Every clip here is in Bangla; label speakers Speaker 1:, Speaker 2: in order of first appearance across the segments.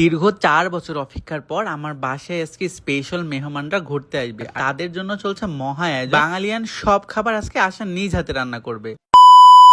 Speaker 1: দীর্ঘ চার বছর অপেক্ষার পর আমার বাসায় আজকে স্পেশাল মেহমানরা ঘুরতে আসবে। তাদের জন্য চলছে মহা বাঙালিয়ান সব খাবার আজকে আসা নিজ হাতে রান্না করবে।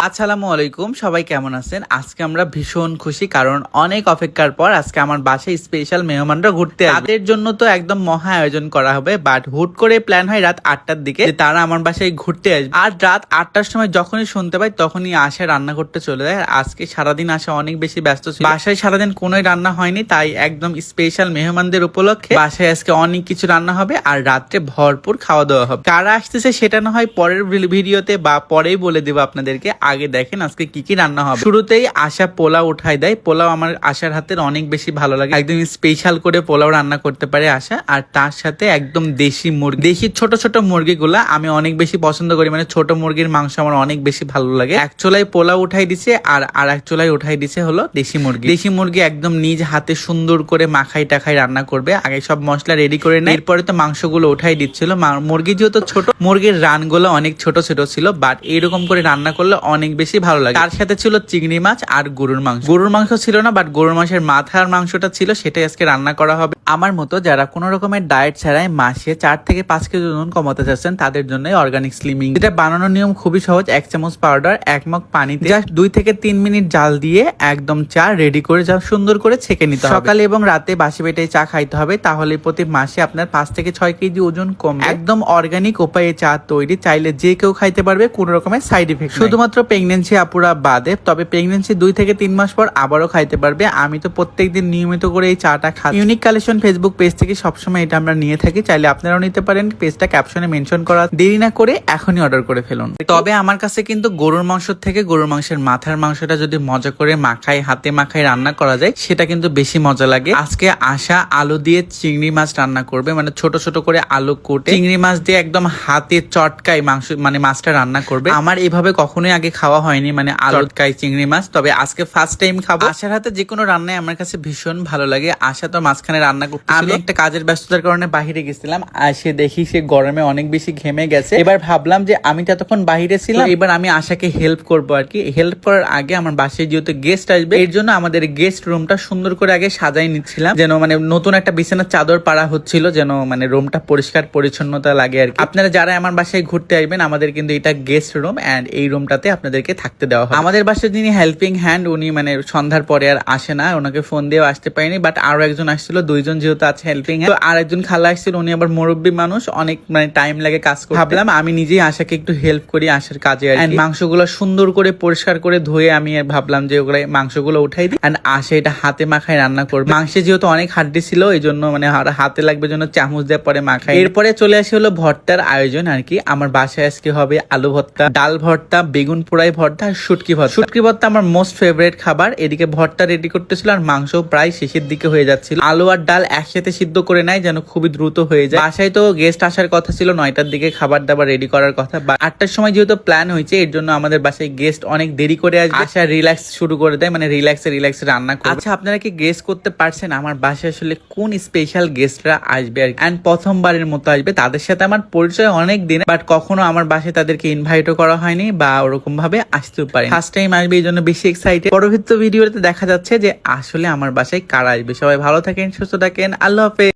Speaker 1: আসসালামু আলাইকুম, সবাই কেমন আছেন? আজকে আমরা ভীষণ খুশি কারণ অনেক অপেক্ষার পর আজকে আমার বাসায় স্পেশাল মেহমানরা ঘুরতে তাদের জন্য তো একদম মহা আয়োজন করা হবে বাট হুট করে প্ল্যান হয় রাত আটটার দিকে তারা আমার বাসায় ঘুরতে আসবে। আর রাত আটটার সময় যখনই শুনতে পাই, তখনই আসে রান্না করতে চলে যায়। আজকে সারাদিন আসা অনেক বেশি ব্যস্ত ছিল। বাসায় সারাদিন কোনোই রান্না হয়নি, তাই একদম স্পেশাল মেহমানদের উপলক্ষে বাসায় আজকে অনেক কিছু রান্না হবে আর রাত্রে ভরপুর খাওয়া দাওয়া হবে। কারা আসতেছে সেটা না হয় পরের ভিডিওতে বা পরেই বলে দেবো আপনাদেরকে। আগে দেখেন আজকে কি কি রান্না হবে। শুরুতেই আশা পোলাও উঠাই দেয়। পোলাও আমার আশার হাতের অনেক বেশি ভালো লাগে। একদম স্পেশাল করে পোলাও রান্না করতে পারে আশা। আর তার সাথে একদম দেশি মুরগি। দেশি ছোট ছোট মুরগিগুলা আমি অনেক বেশি পছন্দ করি। মানে ছোট মুরগির মাংস আমার অনেক বেশি ভালো লাগে। এক চোলাই পোলাও উঠাই দিছে আর আর এক চোলাই উঠাই দিছে হলো দেশি মুরগি। দেশি মুরগি একদম নিজ হাতে সুন্দর করে মাখাই টাখাই রান্না করবে। আগে সব মশলা রেডি করে নেয়। এরপরে তো মাংসগুলো উঠাই দিচ্ছিল। মুরগি যেহেতু ছোট, মুরগির রানগুলো অনেক ছোট ছোট ছিল বাট এরকম করে রান্না করলে অনেক বেশি ভালো লাগে। তার সাথে ছিল চিংড়ি মাছ আর গরুর মাংস। গরুর মাংস ছিল না বাট গরুর মাংসের মাথার মাংসটা ছিল, সেটাই আজকে রান্না করা হবে। আমার মতো যারা কোনো রকমের ডায়েট ছাড়াই মাসে চার থেকে পাঁচ কেজি ওজন কমাতে চাচ্ছেন, তাদের জন্য অর্গানিক স্লিমিং এটা বানানোর নিয়ম খুবই সহজ, এক চামচ পাউডার এক মগ পানিতে দুই থেকে তিন মিনিট জাল দিয়ে একদম চা রেডি করে যা সুন্দর করে ছেঁকে নিতে হবে। সকালে এবং রাতে বাসি পেটে চা খাইতে হবে, তাহলে প্রতি মাসে আপনার পাঁচ থেকে ছয় কেজি ওজন কম একদম অর্গানিক উপায়ে চা তৈরি, চাইলে যে কেউ খাইতে পারবে কোনো রকমের সাইড ইফেক্ট শুধুমাত্র প্রেগনেন্সি আপুরা বাদে, তবে প্রেগনেন্সি দুই থেকে তিন মাস পর আবারও খাইতে পারবে। আমি তো প্রত্যেকদিন নিয়মিত করে এই চাটা খাই ইউনিক কালেকশন ফেসবুক পেজ থেকে সবসময় এটা আমরা নিয়ে থাকি। চাইলে আপনারাও নিতে পারেন। পেজটা ক্যাপশনে মেনশন করা। দেরি না করে এখনই অর্ডার করে ফেলুন। তবে আমার কাছে কিন্তু গরুর মাংস থেকে গরুর মাংসের মাথার মাংসটা যদি মজা করে মাখাই হাতে মাখাই রান্না করা যায়, সেটা কিন্তু বেশি মজা লাগে। আজকে আশা আলু দিয়ে চিংড়ি মাছ রান্না করবে। মানে ছোট ছোট করে আলু কোটে, চিংড়ি মাছ দিয়ে একদম হাতে চটকায় মাংস মানে মাছটা রান্না করবে। আমার এইভাবে কখনোই আগে খাওয়া হয়নি মানে আলু চটকাই চিংড়ি মাছ তবে আজকে ফার্স্ট টাইম খাব। আশার হাতে যে কোনো রান্নাই আমার কাছে ভীষণ ভালো লাগে। আশা তো মাঝখানে রান্না করতে আমি একটা কাজের ব্যস্ততার কারণে বাহিরে গেছিলাম আর সে দেখি সে গরমে অনেক বেশি ঘেমে গেছে। এবার ভাবলাম যে আমি তো এতক্ষণ বাহিরে ছিলাম। এবার আমি আশাকে হেল্প করব আর কি। হেল্প করার আগে আমার বাসায় যেহেতু গেস্ট আসবে এর জন্য আমাদের গেস্ট রুমটা সুন্দর করে আগে সাজাই নিচ্ছিলাম। যেন মানে নতুন একটা বিছানার চাদর পাড়া হচ্ছিল যেন মানে রুমটা পরিষ্কার পরিচ্ছন্নতা লাগে আর কি। আপনারা যারা আমার বাসায় ঘুরতে আসবেন আমাদের কিন্তু এটা গেস্ট রুম এন্ড এই রুমটাতে আপনাদেরকে থাকতে দেওয়া হয় আমাদের বাসায় যিনি হেল্পিং হ্যান্ড উনি মানে সন্ধ্যার পরে আর আসে না ওনাকে ফোন দিয়েও আসতে পারিনি বাট আরও একজন আসছিল দুইজন যেহেতু আছে হেল্পিং হ্যান্ড আর একজন খালা আসছিল উনি আবার মুরব্বী মানুষ অনেক মানে টাইম লাগে কাজ করতে। ভাবলাম আমি নিজেই আশাকে একটু হেল্প করি আশার কাজে আর মাংসগুলো সুন্দর করে পরিষ্কার করে ধুয়ে আমি ভাবলাম যে ওগুলো মাংসগুলো উঠাই দিই। এন্ড আশা এটা হাতে মাখায় রান্না করবে। মাংসে যেহেতু অনেক হাড্ডি ছিল এই জন্য মানে হাতে লাগবে জন্য চামচ দিয়ে পরে মাখাই এরপরে চলে আসে হলো ভর্তার আয়োজন আর কি। আমার বাসায় আজকে হবে আলু ভর্তা ডাল ভর্তা বেগুন পোড়াই ভর্তা, শুটকি ভর্তা। শুটকি ভর্তা আমার মোস্ট ফেভারিট খাবার। এদিকে ভর্তা রেডি করতেছিল আর মাংস প্রায় শেষের দিকে হয়ে যাচ্ছিল। আলু আর ডাল একসাথে সিদ্ধ করে নেয় যেন খুবই দ্রুত হয়ে যায়। বাসায় তো গেস্ট আসার কথা ছিল, নয়টার দিকে খাবার দাবার রেডি করার কথা। বা আটটার সময় যেহেতু প্ল্যান হয়েছে, এর জন্য আমাদের বাসায় গেস্ট অনেক দেরি করে আসবে। আসা রিল্যাক্স শুরু করে দেয় মানে রিল্যাক্সে রিল্যাক্সে রান্না করে আচ্ছা আপনারা কি গেস করতে পারছেন? আমার বাসায় আসলে কোন স্পেশাল গেস্টরা আসবে আর অ্যান্ড প্রথমবারের মতো আসবে। তাদের সাথে আমার পরিচয় অনেক দিন বাট কখনো আমার বাসায় তাদেরকে ইনভাইটও করা হয়নি বা ওরকম ভাবে আসতেও পারে ফার্স্ট টাইম আসবে এই জন্য বেশি এক্সাইটেড পরবর্তী ভিডিওতে দেখা যাচ্ছে যে আসলে আমার বাসায় কারা আসবে। সবাই ভালো থাকেন, সুস্থ থাকেন। আল্লাহ হাফেজ।